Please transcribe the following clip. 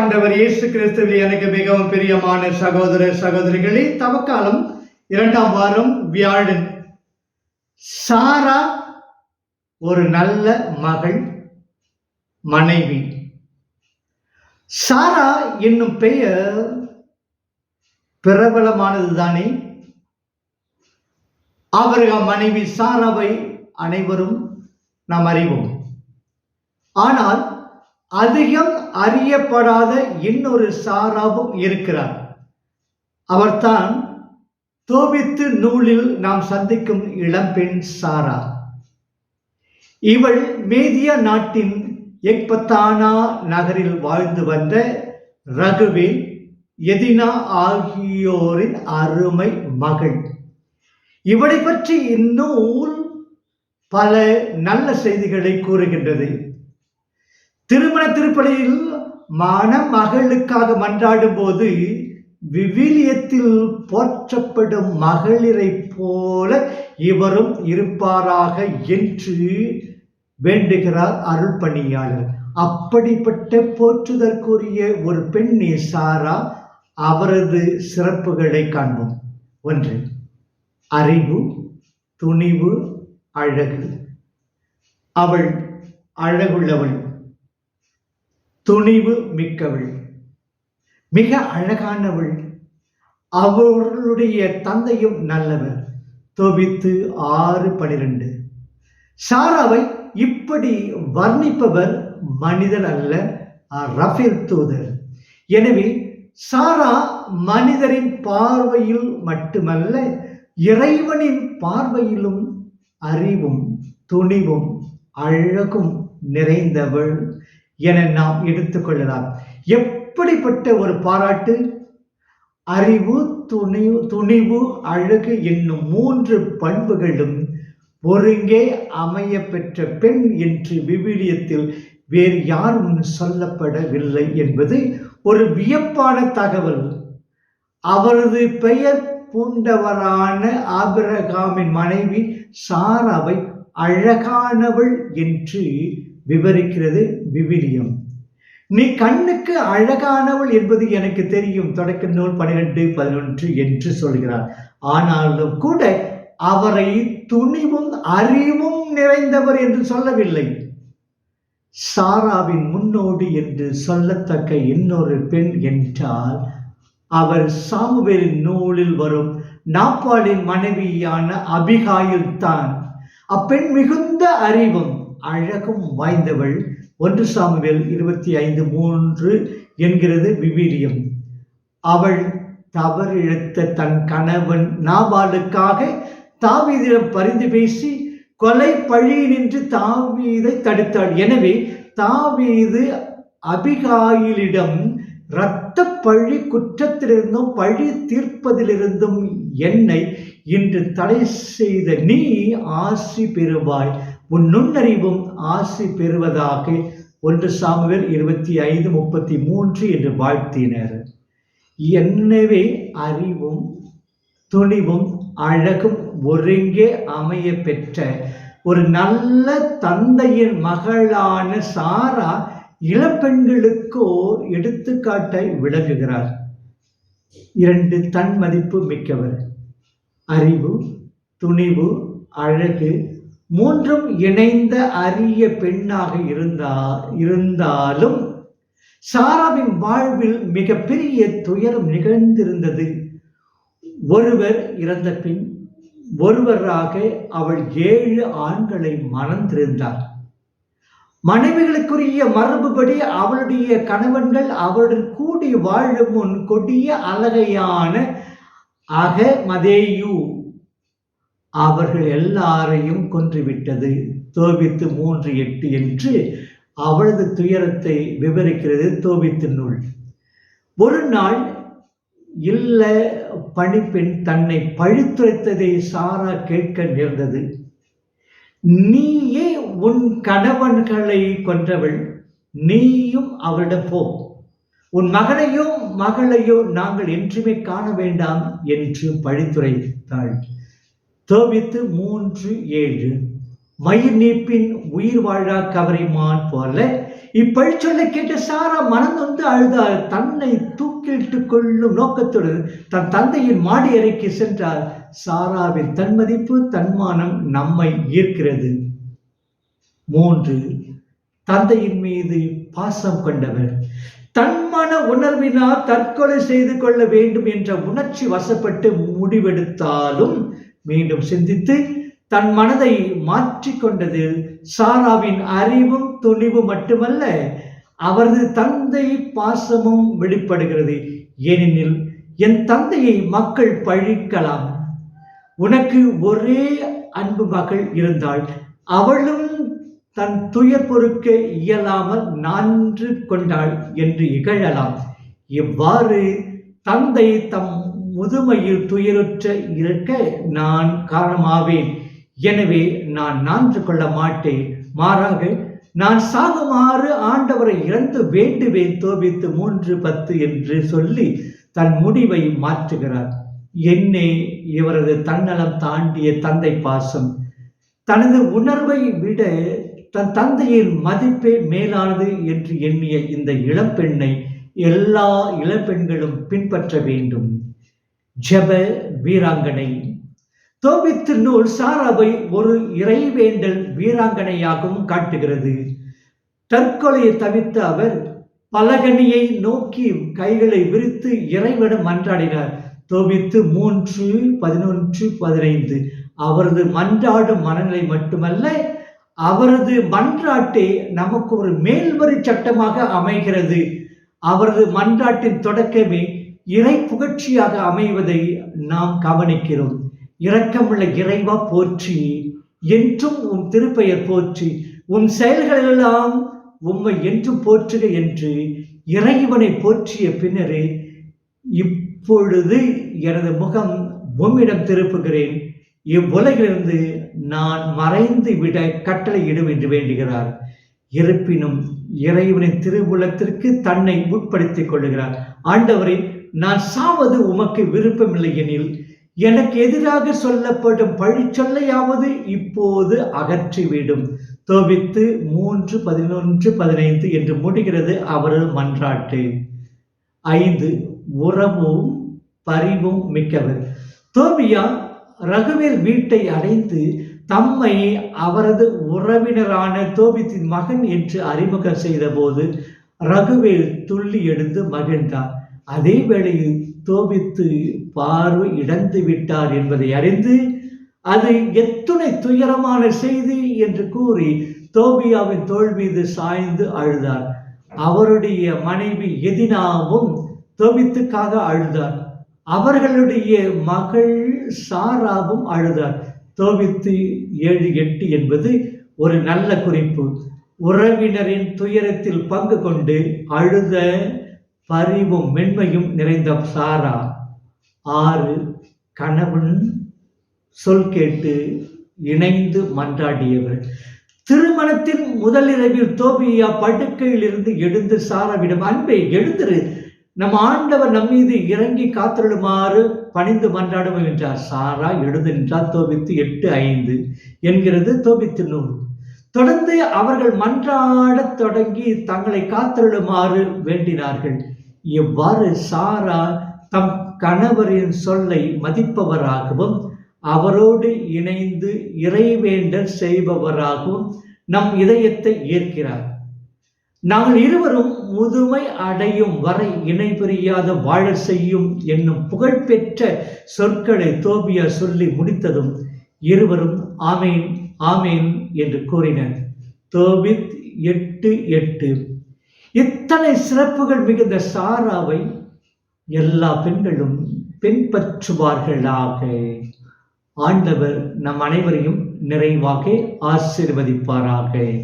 ஆண்டவர் இயேசு கிறிஸ்துவில் எனக்கு மிகவும் பிரியமான சகோதர சகோதரிகளே தவக்காலம் இரண்டாம் வாரம் வியாழன். சாரா ஒரு நல்ல மகள் மனைவி. சாரா என்னும் பெயர் பிரபலமானது தானே அவர்கள் மனைவி சாராவை அனைவரும் நாம் அறிவோம். ஆனால் அதிகம் அறியப்படாத இன்னொரு சாராவும் இருக்கிறார். அவர்தான் தோவித்து நூலில் நாம் சந்திக்கும் இளம்பெண் சாரா. இவள் மேதியா நாட்டின் எக்பத்தானா நகரில் வாழ்ந்து வந்த ரகுவின் எதினா ஆகியோரின் அருமை மகள். இவளை பற்றி இந்நூல் பல நல்ல செய்திகளை கூறுகின்றது. திருமண திருப்பலியில் மணமகளுக்காக மன்றாடும் போது விவிலியத்தில் போற்றப்படும் மகளிரைப் போல இவரும் இருப்பாராக என்று வேண்டுகிறார் அருள் பணியாளர் அப்படிப்பட்ட போற்றுதற்குரிய ஒரு பெண்ணே சாரா அவரது சிறப்புகளை காண்போம். ஒன்று அறிவு துணிவு அழகு. அவள் அழகுள்ளவள். துணிவு மிக்கவள். மிக அழகானவள். அவர்களுடைய தந்தையும் நல்லவர். தொவித்து ஆறு பனிரெண்டு. சாராவை இப்படி வர்ணிப்பவர் மனிதன் அல்ல ரஃபேல் தூதர். எனவே சாரா மனிதரின் பார்வையில் மட்டுமல்ல இறைவனின் பார்வையிலும் அறிவும் துணிவும் அழகும் நிறைந்தவள். என நாம் எடுத்துக்கொள்ளலாம் எப்படிப்பட்ட ஒரு பாராட்டு? அறிவு துணிவு துணிவு அழகு என்னும் மூன்று பண்புகளும் ஒருங்கே அமைய பெற்ற பெண் என்று விவிலியத்தில் வேறு யாரும் சொல்லப்படவில்லை என்பது ஒரு வியப்பான தகவல். அவரது பெயர் பூண்டவரான ஆபிரகாமின் மனைவி சாராவை அழகானவள் என்று விவரிக்கிறது. விவிலியம். நீ கண்ணுக்கு அழகானவள் என்பது எனக்கு தெரியும். தொடக்க நூல் பனிரெண்டு பதினொன்று என்று சொல்கிறார். ஆனாலும் கூட அவரை துணிவும் அறிவும் நிறைந்தவர் என்று சொல்லவில்லை. சாராவின் முன்னோடி என்று சொல்லத்தக்க இன்னொரு பெண் என்றால் அவர் சாமுவேலின் நூலில் வரும் நாப்பாளின் மனைவியான அபிகாயில் தான். அப்பெண் மிகுந்த அறிவும் அழகும் வாய்ந்தவள். ஒன்று சாமுவேல் இருபத்தி ஐந்து மூன்று என்கிறது விவிலியம். அவள் தவறிழைத்த தன் கணவன் நாபாலுக்காக தாவீதிடம் பரிந்து பேசி கொலை பழி நின்று தாவீதை தடுத்தாள். எனவே தாவீது அபிகாயிலிடம் இரத்த பழி குற்றத்திலிருந்தும் பழி தீர்ப்பதிலிருந்தும் என்னை இன்று தடை செய்த நீ ஆசி பெறுவாய். உன் நுண்ணறிவும் ஆசி பெறுவதாக ஒன்று சாமுவேல் இருபத்தி ஐந்து முப்பத்தி மூன்று என்று வாழ்த்தினர். எனவே அறிவும் துணிவும் அழகும் ஒருங்கே அமைய பெற்ற ஒரு நல்ல தந்தையின் மகளான சாரா இளப்பெண்களுக்கோர் எடுத்துக்காட்டை விளங்குகிறார் இரண்டு தன் மதிப்பு மிக்கவர். அறிவு துணிவு அழகு மூன்றும் இணைந்த அரிய பெண்ணாக இருந்தா இருந்தாலும் சாராவின் வாழ்வில் மிகப்பெரிய துயரம் நிகழ்ந்திருந்தது. ஒருவர் இறந்த பின் ஒருவராக அவள் ஏழு ஆண்களை மணந்திருந்தார் மனைவிகளுக்குரிய மரபுபடி அவளுடைய கணவன்கள் அவளுடன் கூடி வாழும் முன் கொடிய அழகையான அக மதேயு அவர்கள் எல்லாரையும் கொன்றுவிட்டது. தோபித்து மூன்று எட்டு என்று அவளது துயரத்தை விவரிக்கிறது தோபித்து நூல். ஒரு நாள் இல்ல பணிப்பெண் தன்னை பழித்துரைத்ததை சாரா கேட்க நேர்ந்தது. நீயே உன் கணவன்களை கொன்றவள். நீயும் அவளிடம் போ. உன் மகனையோ மகளையோ நாங்கள் என்றுமே காண வேண்டாம் என்று பழித்துரைத்தாள். தோபித்து மூன்று ஏழு. மயிர் நீப்பின் உயிர் வாழா கவரிமான் போல. இப்பழிச்சொல்லை கேட்ட சாரா மனம் வந்து அழுதாள். தன்னை தூக்கிட்டு கொள்ளும் நோக்கத்துடன் தன் தந்தையின் மாடி அறைக்கு சென்றால் சாராவின் தன்மதிப்பு தன்மானம் நம்மை ஈர்க்கிறது. மூன்று. தந்தையின் மீது பாசம் கொண்டவர். தன்மன உணர்வினால் தற்கொலை செய்து கொள்ள வேண்டும் என்ற உணர்ச்சி வசப்பட்டு முடிவெடுத்தாலும் மீண்டும் சிந்தித்து தன் மனதை மாற்றிக்கொண்டது சாராவின் அறிவும் துணிவு மட்டுமல்ல அவரது தந்தை பாசமும் வெளிப்படுகிறது. ஏனெனில் என் தந்தையை மக்கள் பழிக்கலாம். உனக்கு ஒரே அன்பு மகள் இருந்தாள். அவளும் தன் துயர் பொறுக்க இயலாமல் நான்று கொண்டாள் என்று இகழலாம். இவ்வாறு தந்தை தம் முதுமையில் துயருற்ற இருக்க நான் காரணமாவேன். எனவே நான் நான்று கொள்ள மாட்டேன். மாறாக நான் சாகுமாறு ஆண்டவரை இறந்து வேண்டுவேன் தோபித்து மூன்று பத்து என்று சொல்லி தன் முடிவை மாற்றுகிறார். என்னே இவரது தன்னலம் தாண்டிய தந்தை பாசம். தனது உணர்வை விட தன் தந்தையின் மதிப்பே மேலானது என்று எண்ணிய இந்த இளம்பெண்ணை எல்லா இளம்பெண்களும் பின்பற்ற வேண்டும். ஜெப வீராங்கனை. தோபித்து நூல் சாராவை ஒரு இறைவேண்டல் வீராங்கனையாகவும் காட்டுகிறது. தற்கொலையை தவித்த அவர் பலகனியை நோக்கி கைகளை விரித்து இறைவிடம் மன்றாடினார். தோபித்து மூன்று பதினொன்று பதினைந்து. அவரது மன்றாடும் மனநிலை மட்டுமல்ல அவரது மன்றாட்டே நமக்கு ஒரு மேல்வரி சட்டமாக அமைகிறது. அவரது மன்றாட்டின் தொடக்கமே இறை புகழ்ச்சியாக அமைவதை நாம் கவனிக்கிறோம். இரக்கமுள்ள இறைவா போற்றி என்றும் உன் திருப்பெயர் போற்றி உன் செயல்களெல்லாம் உம்மை என்றும் போற்றுக என்று இறைவனை போற்றிய பின்னரே இப்பொழுது எனது முகம் உம்மிடம் திருப்புகிறேன். இவ்வுலகிலிருந்து நான் மறைந்து விட கட்டளையிடும் என்று வேண்டுகிறார். இருப்பினும் இறைவனின் திருவுலத்திற்கு தன்னை உட்படுத்திக் கொள்ளுகிறார். ஆண்டவரை நான் சாவது உமக்கு விருப்பமில்லை எனில் எனக்கு எதிராக சொல்லப்படும் பழிச்சொல்லையாவது இப்போது அகற்றிவிடும். தோபித்து மூன்று பதினொன்று பதினைந்து என்று முடிகிறது அவரது மன்றாட்டு. ஐந்து உறவும் பரிவும் மிக்கவர். தோபியா ரகுவேல் வீட்டை அடைந்து தம்மை அவரது உறவினரான தோபித்தின் மகன் என்று அறிமுகம் செய்தபோது ரகுவேல் துள்ளி எழுந்து மகிழ்ந்தார். அதே வேளையில் தோபித்து பார்வை இழந்து விட்டார் என்பதை அறிந்து அது எத்துணை துயரமான செய்தி என்று கூறி தோபியாவின் தோல் மீது சாய்ந்து அழுதார். அவருடைய மனைவி எதினாவும் தோபித்துக்காக அழுதார். அவர்களுடைய மகள் சாராவும் அழுதார். தோபித்து ஏழு எட்டு என்பது ஒரு நல்ல குறிப்பு. உறவினரின் துயரத்தில் பங்கு கொண்டு அழுத பரிவும் மென்மையும் நிறைந்த சாரா. ஆறு கணவன் சொல் கேட்டு இணைந்து மன்றாடியவர். திருமணத்தின் முதலிரவில் தோபியா படுக்கையில் இருந்து எழுந்து சாராவிடம் அன்பை எழுந்துரு. நம் ஆண்டவர் நம் மீது இறங்கி காத்திருடுமாறு பணிந்து மன்றாடுவோம் என்றார் சாரா எழுது நின்றார். தோபித்து எட்டு ஐந்து என்கிறது தோபித்து நூல் தொடர்ந்து அவர்கள் மன்றாடத் தொடங்கி தங்களை காத்திருடுமாறு வேண்டினார்கள். இவ்வாறு சாரா தம் கணவரின் சொல்லை மதிப்பவராகவும் அவரோடு இணைந்து இறைவேண்டல் செய்பவராகவும் நம் இதயத்தை ஈர்க்கிறார் நாங்கள் இருவரும் முதுமை அடையும் வரை இணைபிரியாத வாழ செய்யும் என்னும் புகழ்பெற்ற சொற்களை தோபியா சொல்லி முடித்ததும் இருவரும் ஆமேன் ஆமேன் என்று கூறினர். தோபித் எட்டு எட்டு. இத்தனை சிறப்புகள் மிகுந்த சாராவை எல்லா பெண்களும் பின்பற்றுவார்களாக? ஆண்டவர் நம் அனைவரையும் நிறைவாக ஆசிர்வதிப்பாராக.